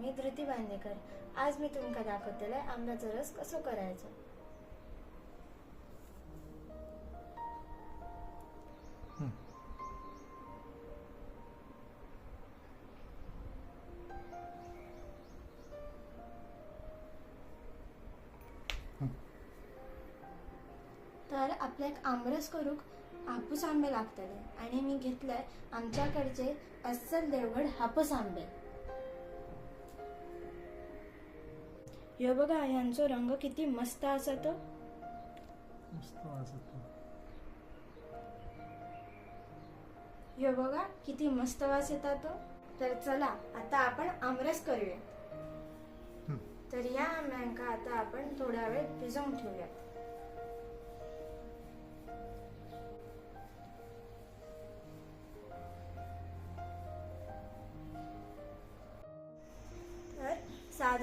मी धृती बांदेकर आज मी तुमका दाखवतले आंब्याचो रस कसो करायचो? तर आपल्याक आमरस करूक हापूस आंबे लागतले आणि मी घेतलंय आमच्याकडचे अस्सल देवगड हापूस आंबे. ह्यो बघा यांचो रंग किती मस्त असा तो मस्त वास येतो ह्यो बघा किती मस्त वास येता तो तर चला आता आपण आमरस करूया. हं. तर या आंब्यांका आता आपण थोडा वेळ भिजवून ठेवूया.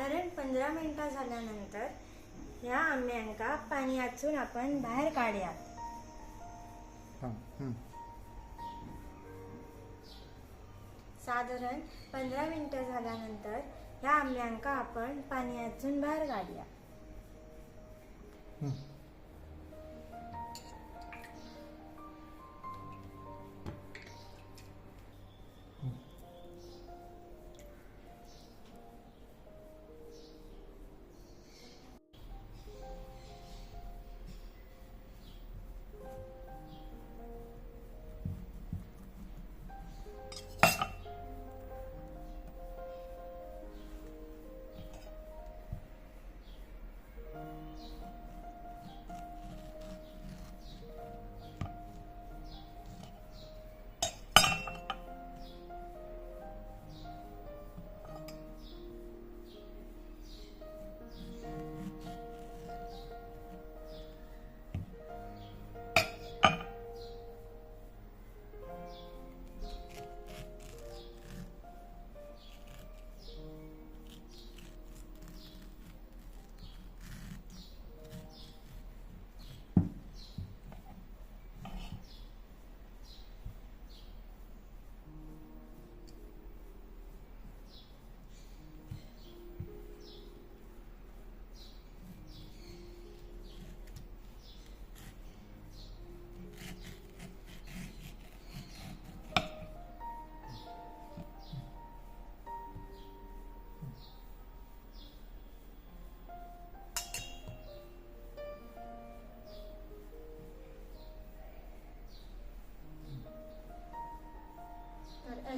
साधारण पंधरा मिनिटं झाल्यानंतर ह्या आंब्यांका पाणी आचून आपण बाहेर काढूया. साधारण पंधरा मिनिटं झाल्यानंतर ह्या आंब्यांका आपण पाणी आचून बाहेर काढूया.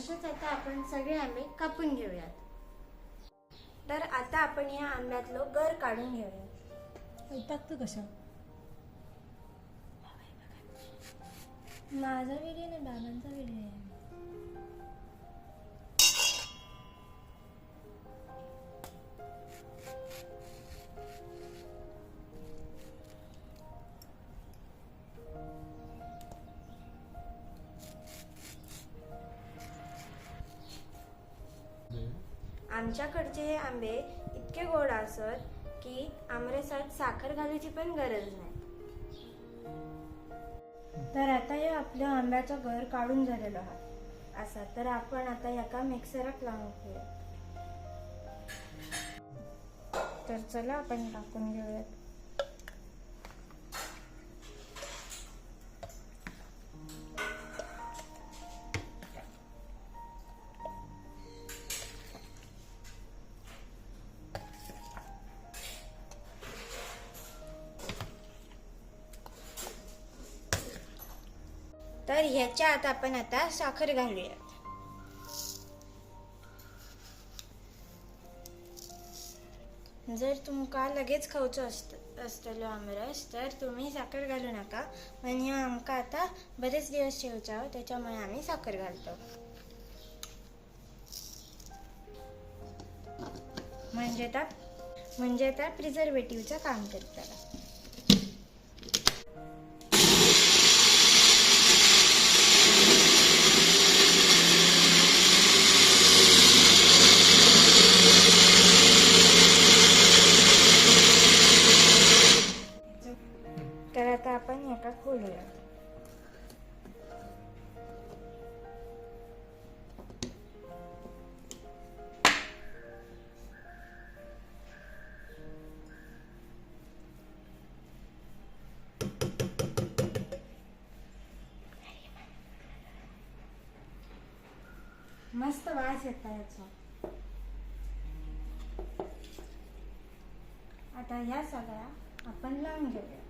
असेच आता आपण सगळे आंबे कापून घेऊयात. तर आता आपण या आंब्यातलं गर काढून घेऊया टाकतो कशा माझा व्हिडिओ नाही बाबांचा व्हिडिओ आहे. आमच्याकडचे हे आंबे इतके गोड असत की आमरसात साखर घालायची पण गरज नाही. तर आता हे आपलं आंब्याचं घर काढून झालेलं आहे. असा तर आपण आता एका मिक्सरात लावून घेऊया तर चला आपण टाकून घेऊयात. तर ह्याच्यात आपण आता साखर घालूयात. जर तुमका लगेच खाऊचं असत असतलो आमरस तर तुम्ही साखर घालू नका. म्हणजे आमका आता बरेच दिवस ठेवचा हो, त्याच्यामुळे आम्ही साखर घालतो. म्हणजे त्या म्हणजे त्या प्रिझर्वेटिव्हचं काम करतात बोलूया. मस्त वास येत याचा. आता ह्या सगळ्या आपण लावून घेऊया.